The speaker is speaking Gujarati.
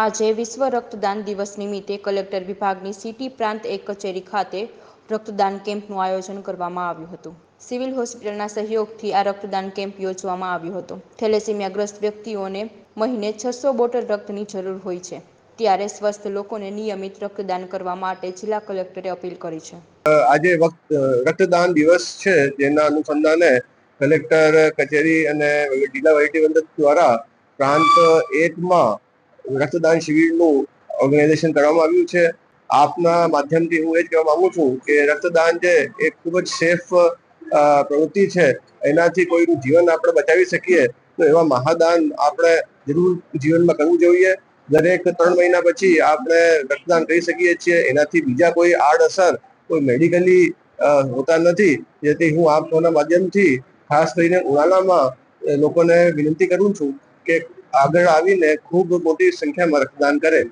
આજે વિશ્વ રક્તદાન દિવસ નિમિત્તે કલેક્ટર વિભાગની સિટી પ્રાંત એક કચેરી ખાતે રક્તદાન કેમ્પનું આયોજન કરવામાં આવ્યું હતું. સિવિલ હોસ્પિટલના સહયોગથી આ રક્તદાન કેમ્પ યોજવામાં આવ્યો હતો. થેલેસીમિયાગ્રસ્ત વ્યક્તિઓને મહિને છસો બોટલ રક્તની જરૂર હોય છે. ત્યારે સ્વસ્થ લોકોને નિયમિત રક્તદાન કરવા માટે જિલ્લા કલેક્ટરે અપીલ કરી છે. આજે વખત રક્તદાન દિવસ છે. જેના અનુસંધાને કલેક્ટર, કચેરી અને જિલ્લા વહીવટીતંત્ર દ્વારા પ્રાંત એકમાં રક્તદાન શિબિરનું ઓર્ગેનાઇઝેશન કરવામાં આવ્યું છે. આપના માધ્યમથી હું એ જ કહેવા માંગુ છું કે રક્તદાન છે એ ખૂબ જ સેફ પ્રવૃત્તિ છે. એનાથી કોઈનું જીવન આપણે બચાવી શકીએ તો એવા મહાદાન આપણે જરૂર જીવનમાં કરવું જોઈએ. દરેક ત્રણ મહિના પછી આપણે રક્તદાન કરી શકીએ છીએ. એનાથી બીજા કોઈ આડઅસર કોઈ મેડિકલી હોતા નથી. જેથી હું આપ સૌના માધ્યમથી ખાસ કરીને ઉનાળામાં લોકોને વિનંતી કરું છું કે આગળ આવીને ખૂબ મોટી સંખ્યામાં રક્તદાન કરે.